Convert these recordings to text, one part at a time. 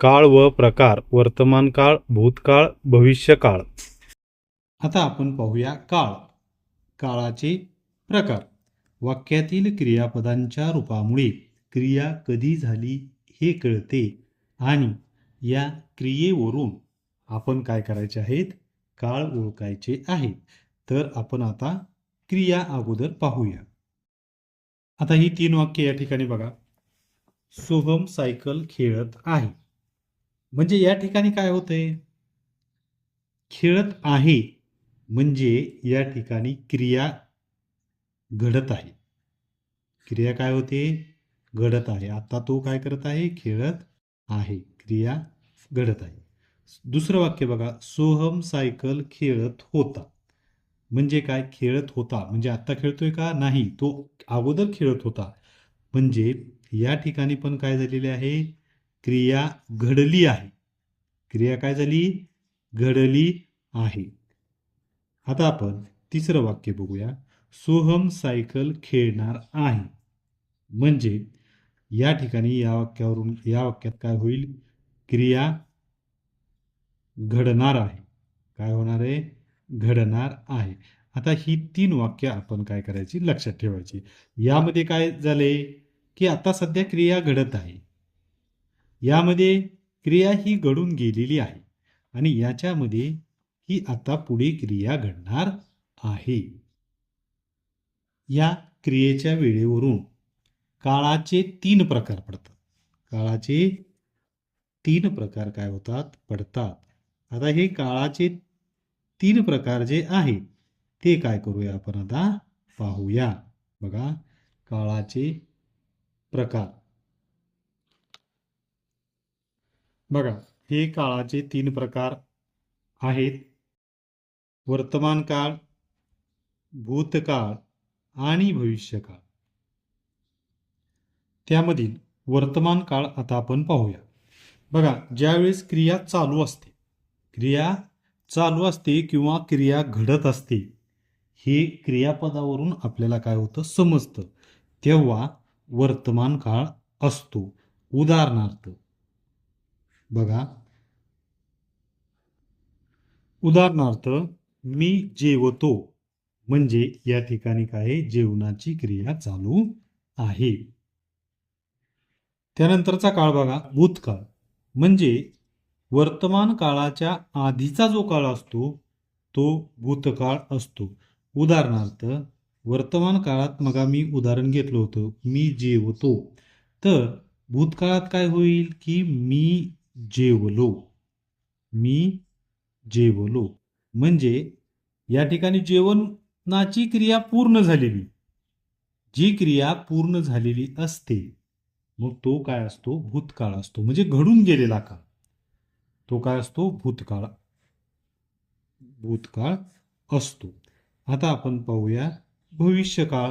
काळ व प्रकार वर्तमान काळ भूतकाळ भविष्यकाळ. आता आपण पाहूया काळ. काळाचे प्रकार. वाक्यातील क्रियापदांच्या रूपामुळे क्रिया कधी झाली हे कळते आणि या क्रियेवरून आपण काय करायचे आहेत? काळ ओळखायचे आहेत तर आपण आता क्रिया अगोदर पाहूया. आता ही तीन वाक्य या ठिकाणी बघा. सोहम सायकल खेळत आहे. म्हणजे या ठिकाणी काय होतंय? खेळत आहे म्हणजे या ठिकाणी क्रिया घडत आहे. क्रिया काय होते? घडत आहे. आता तो काय करत आहे? खेळत आहे. क्रिया घडत आहे. दुसरं वाक्य बघा. सोहम सायकल खेळत होता. म्हणजे काय? खेळत होता. म्हणजे आत्ता खेळतोय का? नाही. तो अगोदर खेळत होता. म्हणजे या ठिकाणी पण काय झालेले आहे? क्रिया घडली आहे. क्रिया काय झाली? घडली आहे. आता आपण तिसरं वाक्य बघूया. सोहम सायकल खेळणार आहे. म्हणजे या ठिकाणी या वाक्यावरून या वाक्यात काय होईल? क्रिया घडणार आहे. काय होणार आहे? घडणार आहे. आता ही तीन वाक्य आपण काय करायची? लक्षात ठेवायची. यामध्ये काय झाले? की आता सध्या क्रिया घडत आहे. यामध्ये क्रिया ही घडून गेलेली आहे आणि याच्यामध्ये ही आता पुढे क्रिया घडणार आहे. या क्रियेच्या वेळेवरून काळाचे तीन प्रकार पडतात. काळाचे तीन प्रकार काय होतात? पडतात. आता हे काळाचे तीन प्रकार जे आहेत ते काय करूया आपण आता? पाहूया. बघा काळाचे प्रकार. बघा हे काळाचे तीन प्रकार आहेत. वर्तमान काळ भूतकाळ आणि भविष्यकाळ. त्यामधील वर्तमान काळ आता आपण पाहूया. बघा ज्यावेळेस क्रिया चालू असते क्रिया चालू असते किंवा क्रिया घडत असते हे क्रियापदावरून आपल्याला काय होतं? समजतं. तेव्हा वर्तमान काळ असतो. उदाहरणार्थ बघा. उदाहरणार्थ मी जेवतो म्हणजे या ठिकाणी काय जेवणाची क्रिया चालू आहे. त्यानंतरचा काळ बघा. भूतकाळ. म्हणजे वर्तमान काळाच्या आधीचा जो काळ असतो तो भूतकाळ असतो. उदाहरणार्थ वर्तमान काळात मग मी उदाहरण घेतलं होतं. मी जेवतो. तर भूतकाळात काय होईल की मी जेवलो. मी जेवलो. म्हणजे या ठिकाणी जेवणाची क्रिया पूर्ण झालेली. जी क्रिया पूर्ण झालेली असते मग तो काय असतो? भूतकाळ असतो. म्हणजे घडून गेलेला काळ. तो काय असतो? भूतकाळ. भूतकाळ असतो. आता आपण पाहूया भविष्यकाळ.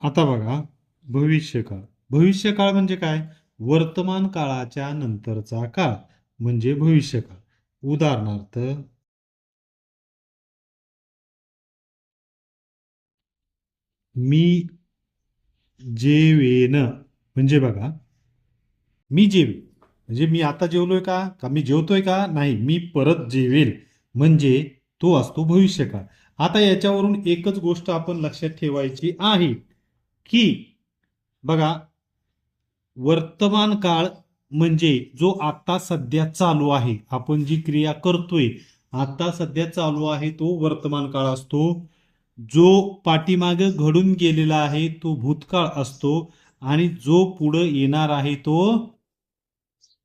आता बघा भविष्यकाळ. भविष्यकाळ म्हणजे काय? वर्तमान काळाच्या नंतरचा काळ म्हणजे भविष्यकाळ. उदाहरणार्थ मी जेवेन म्हणजे बघा मी जेवे म्हणजे मी आता जेवलोय का? का मी जेवतोय का? नाही मी परत जेवेल म्हणजे तो असतो भविष्यकाळ. आता याच्यावरून एकच गोष्ट आपण लक्षात ठेवायची आहे की बघा वर्तमान काळ म्हणजे जो आता सध्या चालू आहे. आपण जी क्रिया करतोय आता सध्या चालू आहे तो वर्तमान काळ असतो. जो पाठीमागे घडून गेलेला आहे तो भूतकाळ असतो आणि जो पुढे येणार आहे तो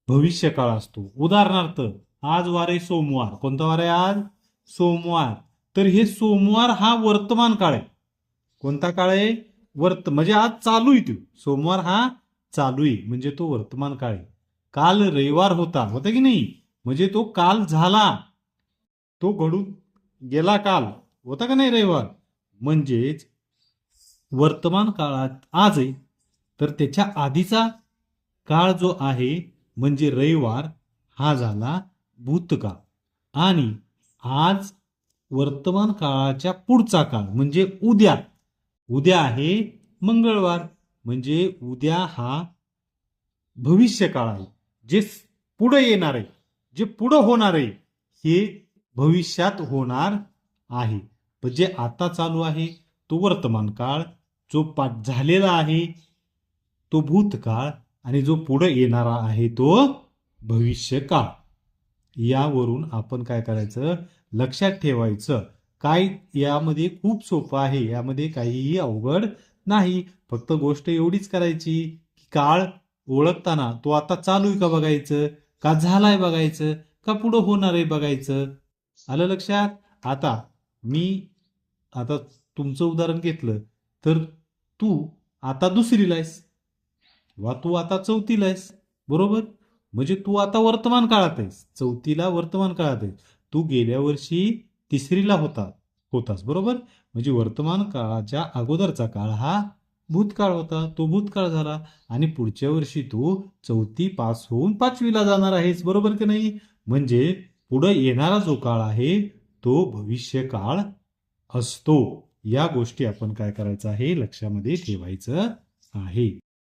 भविष्यकाळ असतो. उदाहरणार्थ आज वार आहे सोमवार. कोणता वार आहे आज? सोमवार. तर हे सोमवार हा वर्तमान काळ आहे. कोणता काळ आहे? वर्त म्हणजे आज चालू आहे तो. सोमवार हा चालू आहे म्हणजे तो वर्तमान काळ आहे. काल रविवार होता होता की नाही? म्हणजे तो काल झाला. तो घडून गेला काल होता का नाही रविवार? म्हणजेच वर्तमान काळात आज आहे. तर त्याच्या आधीचा काळ जो आहे म्हणजे रविवार हा झाला भूतकाळ. आणि आज वर्तमान काळाच्या पुढचा काळ म्हणजे उद्या. उद्या आहे मंगळवार. म्हणजे उद्या हा भविष्य काळ आहे. जे पुढं येणार आहे जे पुढं होणार आहे हे भविष्यात होणार आहे. पण जे आता चालू आहे तो वर्तमान काळ जो पाठ झालेला आहे तो भूतकाळ आणि जो पुढे येणारा आहे तो भविष्यकाळ. यावरून आपण काय करायचं? लक्षात ठेवायचं. काय यामध्ये खूप सोपं आहे यामध्ये काहीही अवघड नाही फक्त गोष्ट एवढीच करायची की काळ ओळखताना तो आता चालू आहे का बघायचं का झालाय बघायचं का पुढं होणार आहे बघायचं. आलं लक्षात? आता मी आता तुमचं उदाहरण घेतलं तर तू आता दुसरीला आहेस. वा तू आता चौथीला आहेस. बरोबर? म्हणजे तू आता वर्तमान काळात आहेस. चौथीला वर्तमान काळात आहेस. तू गेल्या वर्षी तिसरीला होता. होताच बरोबर? म्हणजे वर्तमान काळाच्या अगोदरचा काळ हा भूतकाळ होता. तो भूतकाळ झाला आणि पुढच्या वर्षी तो चौथी पास होऊन पाचवीला जाणार आहेस बरोबर की नाही? म्हणजे पुढे येणारा जो काळ आहे तो भविष्य काळ असतो. या गोष्टी आपण काय करायचं आहे? लक्षामध्ये ठेवायचं आहे.